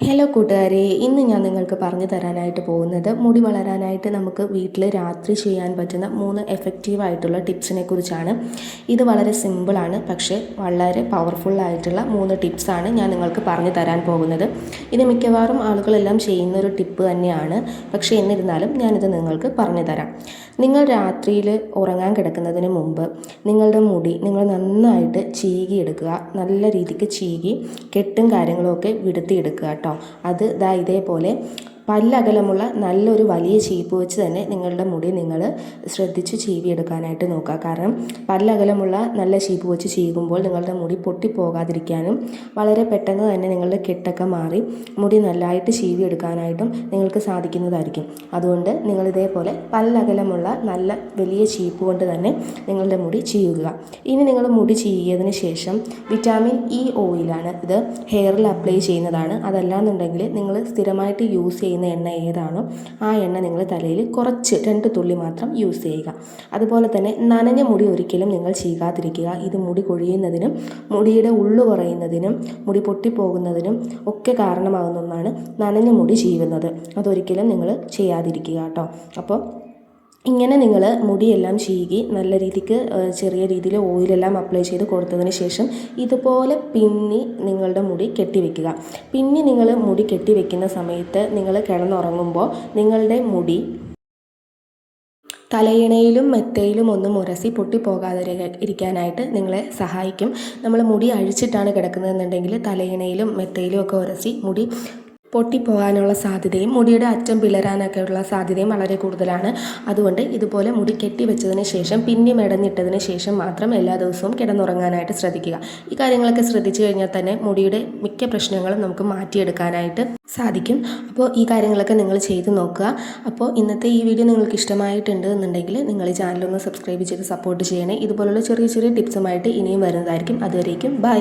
Hello കൂട്ടുകാരെ. ഇന്ന് ഞാൻ നിങ്ങൾക്ക് പറഞ്ഞു തരാനായിട്ട് പോകുന്നത് മുടി വളരാനായിട്ട് നമുക്ക് വീട്ടിൽ രാത്രി ചെയ്യാൻ പറ്റുന്ന മൂന്ന് എഫക്റ്റീവ് ആയിട്ടുള്ള ടിപ്സിനെ കുറിച്ചാണ്. ഇത് വളരെ സിമ്പിളാണ് പക്ഷേ വളരെ പവർഫുൾ ആയിട്ടുള്ള മൂന്ന് ടിപ്സാണ് ഞാൻ നിങ്ങൾക്ക് പറഞ്ഞു തരാൻ പോകുന്നത്. ഇത് മിക്കവാറും ആളുകളെല്ലാം ചെയ്യുന്ന ഒരു ടിപ്പ് തന്നെയാണ്. പക്ഷേ എന്നിരുന്നാലും ഞാനിത് നിങ്ങൾക്ക് പറഞ്ഞു തരാം. നിങ്ങൾ രാത്രിയിൽ ഉറങ്ങാൻ കിടക്കുന്നതിന് മുമ്പ് നിങ്ങളുടെ മുടി നിങ്ങൾ നന്നായിട്ട് ചീകിയെടുക്കുക നല്ല രീതിക്ക് ചീകി കെട്ടും കാര്യങ്ങളൊക്കെ വിടുത്തിയെടുക്കുക കേട്ടോ. അത് ദാ ഇതേപോലെ പല്ലകലമുള്ള നല്ലൊരു വലിയ ചീപ്പ് വെച്ച് തന്നെ നിങ്ങളുടെ മുടി നിങ്ങൾ ശ്രദ്ധിച്ച് ചീവിയെടുക്കാനായിട്ട് നോക്കുക. കാരണം പല്ലകലമുള്ള നല്ല ചീപ്പ് വെച്ച് ചീകുമ്പോൾ നിങ്ങളുടെ മുടി പൊട്ടിപ്പോകാതിരിക്കാനും വളരെ പെട്ടെന്ന് തന്നെ നിങ്ങളുടെ കെട്ടൊക്കെ മാറി മുടി നല്ലതായിട്ട് ചീവിയെടുക്കാനായിട്ടും നിങ്ങൾക്ക് സാധിക്കുന്നതായിരിക്കും. അതുകൊണ്ട് നിങ്ങൾ ഇതേപോലെ പല്ലകലമുള്ള നല്ല വലിയ ചീപ്പ് കൊണ്ട് തന്നെ നിങ്ങളുടെ മുടി ചീവുക. ഇനി നിങ്ങൾ മുടി ചീകിയതിന് ശേഷം വിറ്റാമിൻ ഇ ഓയിലാണ് ഇത് ഹെയറിൽ അപ്ലൈ ചെയ്യുന്നതാണ്. അതല്ലാന്നുണ്ടെങ്കിൽ നിങ്ങൾ സ്ഥിരമായിട്ട് യൂസ് ചെയ്യുന്ന ചെയ്യുന്ന എണ്ണ ഏതാണോ ആ എണ്ണ നിങ്ങൾ തലയിൽ കുറച്ച് രണ്ട് തുള്ളി മാത്രം യൂസ് ചെയ്യുക. അതുപോലെ തന്നെ നനഞ്ഞ മുടി ഒരിക്കലും നിങ്ങൾ ചെയ്യാതിരിക്കുക ഇത് മുടി കൊഴിയുന്നതിനും മുടിയുടെ ഉള്ളു കുറയുന്നതിനും മുടി പൊട്ടിപ്പോകുന്നതിനും ഒക്കെ കാരണമാകുന്ന ഒന്നാണ് നനഞ്ഞ മുടി ചീവുന്നത്. അതൊരിക്കലും നിങ്ങൾ ചെയ്യാതിരിക്കുക കേട്ടോ. അപ്പോൾ ഇങ്ങനെ നിങ്ങൾ മുടിയെല്ലാം ചീകി നല്ല രീതിക്ക് ചെറിയ രീതിയിൽ ഓയിലെല്ലാം അപ്ലൈ ചെയ്ത് കൊടുത്തതിന് ശേഷം ഇതുപോലെ പിന്നി നിങ്ങളുടെ മുടി കെട്ടിവെക്കുക. പിന്നി നിങ്ങൾ മുടി കെട്ടിവെക്കുന്ന സമയത്ത് നിങ്ങൾ കിടന്നുറങ്ങുമ്പോൾ നിങ്ങളുടെ മുടി തലയിണയിലും മെത്തയിലും ഒന്നും ഉരസി പൊട്ടിപ്പോകാതെ ഇരിക്കാനായിട്ട് നിങ്ങളെ സഹായിക്കും. നമ്മൾ മുടി അഴിച്ചിട്ടാണ് കിടക്കുന്നതെന്നുണ്ടെങ്കിൽ തലയിണയിലും മെത്തയിലും ഒക്കെ ഉരസി മുടി പൊട്ടിപ്പോകാനുള്ള സാധ്യതയും മുടിയുടെ അറ്റം പിളരാനൊക്കെയുള്ള സാധ്യതയും വളരെ കൂടുതലാണ്. അതുകൊണ്ട് ഇതുപോലെ മുടി കെട്ടിവെച്ചതിന് ശേഷം പിന്നെ മെടഞ്ഞിട്ടതിന് ശേഷം മാത്രം എല്ലാ ദിവസവും കിടന്നുറങ്ങാനായിട്ട് ശ്രദ്ധിക്കുക. ഈ കാര്യങ്ങളൊക്കെ ശ്രദ്ധിച്ചു കഴിഞ്ഞാൽ തന്നെ മുടിയുടെ മിക്ക പ്രശ്നങ്ങളും നമുക്ക് മാറ്റിയെടുക്കാനായിട്ട് സാധിക്കും. അപ്പോൾ ഈ കാര്യങ്ങളൊക്കെ നിങ്ങൾ ചെയ്തു നോക്കുക. അപ്പോൾ ഇന്നത്തെ ഈ വീഡിയോ നിങ്ങൾക്ക് ഇഷ്ടമായിട്ടുണ്ട് എന്നുണ്ടെങ്കിൽ നിങ്ങൾ ഈ ചാനലൊന്ന് സബ്സ്ക്രൈബ് ചെയ്ത് സപ്പോർട്ട് ചെയ്യണേ. ഇതുപോലുള്ള ചെറിയ ചെറിയ ടിപ്സുമായിട്ട് ഇനിയും വരുന്നതായിരിക്കും. അതുവരേക്കും ബൈ.